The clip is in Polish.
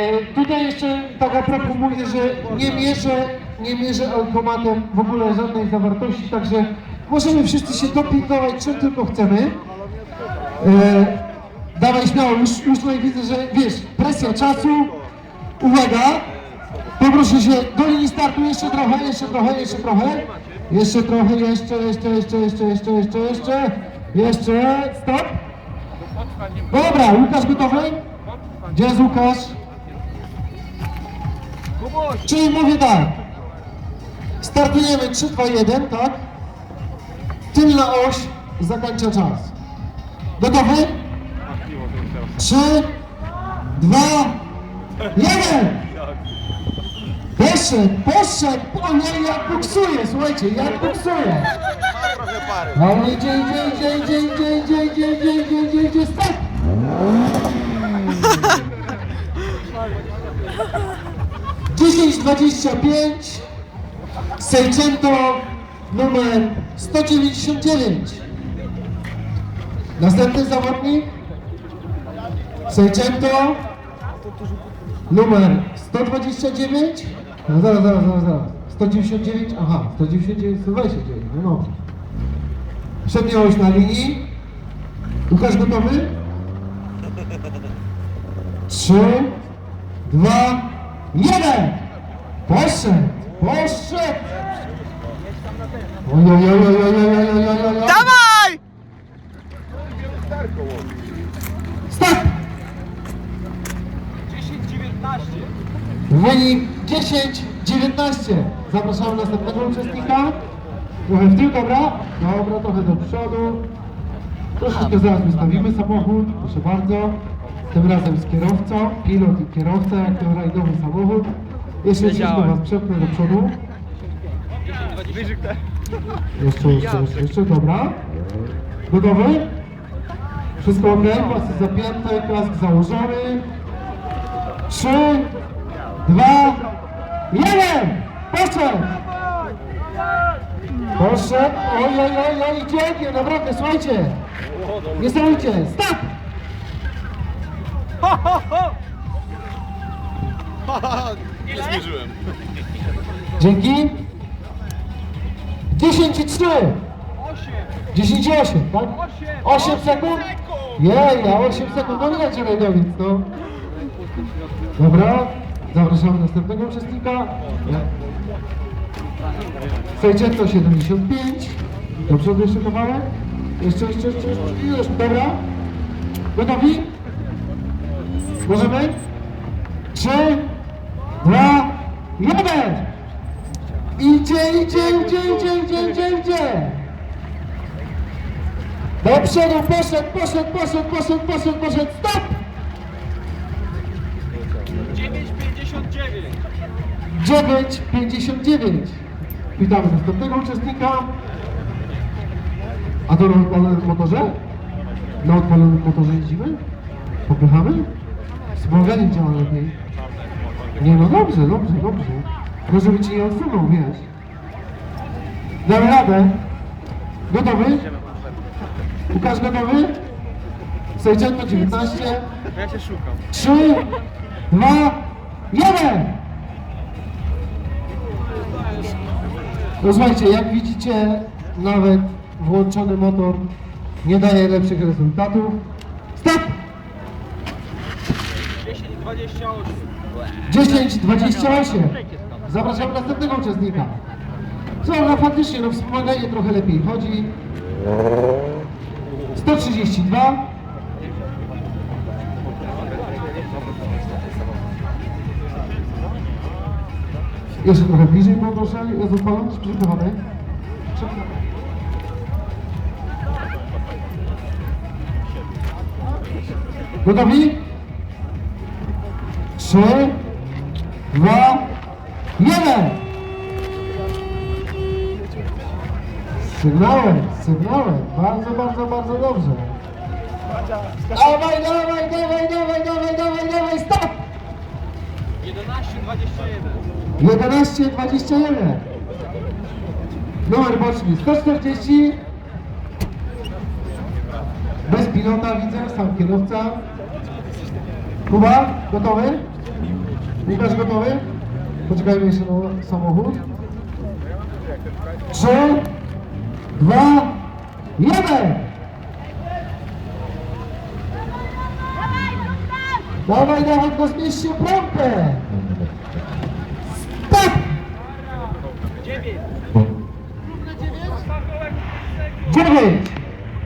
E, Tutaj jeszcze tak a propos mówię, że nie mierzę, nie mierzę automatem w ogóle żadnej zawartości, także możemy wszyscy się dopingować czym tylko chcemy. E, dawaj śmiało, już, już tutaj widzę, że wiesz, presja czasu, uwaga, poproszę się do linii startu jeszcze trochę, jeszcze trochę, jeszcze trochę, jeszcze trochę, jeszcze, jeszcze, jeszcze, jeszcze, jeszcze, jeszcze, jeszcze, jeszcze, stop. Dobra, Łukasz gotowy? Gdzie jest Łukasz? Czyli mówię tak. Startujemy 3, 2, 1, tak? Tylna oś zakończa czas. Gotowy? 3, 2, 1! Poszedł, poszedł, o nie, jak buksuje, słuchajcie, jak buksuje. No idzie, idzie, idzie, idzie, idzie, idzie, idzie, idzie, idzie, idzie, idzie, stop! Dziesięć dwadzieścia pięć Seicento numer 199 Następny zawodnik? Seicento numer 129 No zaraz, zaraz, zaraz, zaraz. 199, aha, 199, 129, no dobrze. Przednia oś na linii. Łukasz gotowy? Trzy, dwa, jeden! Poszedł! Poszedł! Oj, oj, oj, oj, oj, oj, oj, oj, oj, oj. Dawaj! Stop! 10-19. Wynik 10-19. Zapraszamy następnego uczestnika. Trochę w tył, dobra? Dobra, trochę do przodu. Troszeczkę zaraz wystawimy samochód, proszę bardzo. Tym razem z kierowcą, pilot i kierowca, jak to rajdowy samochód. Jeszcze troszkę was przepnę do przodu. Jeszcze, jeszcze, jeszcze, jeszcze, dobra. Gotowy? Wszystko ok? Pasy zapięte, kask założony. Trzy, dwa, jeden! Poszedł! Poszedł! Oj, oj, oj, oj, idzie, nie, naprawdę, słuchajcie! Niesamowicie, stop! Nie zmierzyłem. Dzięki. 10 i 3. 10 i 8, tak? 8 sekund? Jej, a 8 sekund, no lecie rajdowiec, no. Dobra, zapraszamy następnego uczestnika. Sejczęto 75. Do przodu jeszcze kawałek. Jeszcze, jeszcze, jeszcze, jeszcze, dobra. Gotowi? Możemy? 3, 2, 1! Idzie, idzie, idzie, idzie, idzie, idzie, idzie! Do przodu, poszedł, poszedł, poszedł, poszedł, poszedł, poszedł, stop! 9,59. 9,59. Witamy następnego uczestnika. A to na odpalonym motorze? Na odpalonym motorze jeździmy? Popychamy? Wspomaganie działa lepiej. Nie no dobrze, dobrze, dobrze. Tylko żeby ci nie odsunął, wiesz. Damy radę. Gotowy? Łukasz gotowy? Sejdziemy 19. Ja cię szukam. 3, 2, 1! No słuchajcie, jak widzicie, nawet włączony motor nie daje lepszych rezultatów. Stop! 10,28. 10-28. Zapraszam następnego uczestnika. Co, no faktycznie, no wspomaganie trochę lepiej chodzi. 132. Jeszcze trochę bliżej, bo proszę, jest odpalony czy przypychany? Gotowi? Trzy, dwa, jeden! Sygnałem, sygnałem. Bardzo, bardzo, bardzo dobrze. Dawaj, dawaj, dawaj, dawaj, dawaj, dawaj, dawaj, stop! 11,21. 11.21. Numer boczny 140. Bez pilota widzę, sam kierowca. Kuba, gotowy? Łukasz gotowy? Poczekajmy jeszcze na samochód. Trzy, dwa, jeden! Dawaj, dawaj, go zmieść się bramkę! Stop! Dziewięć!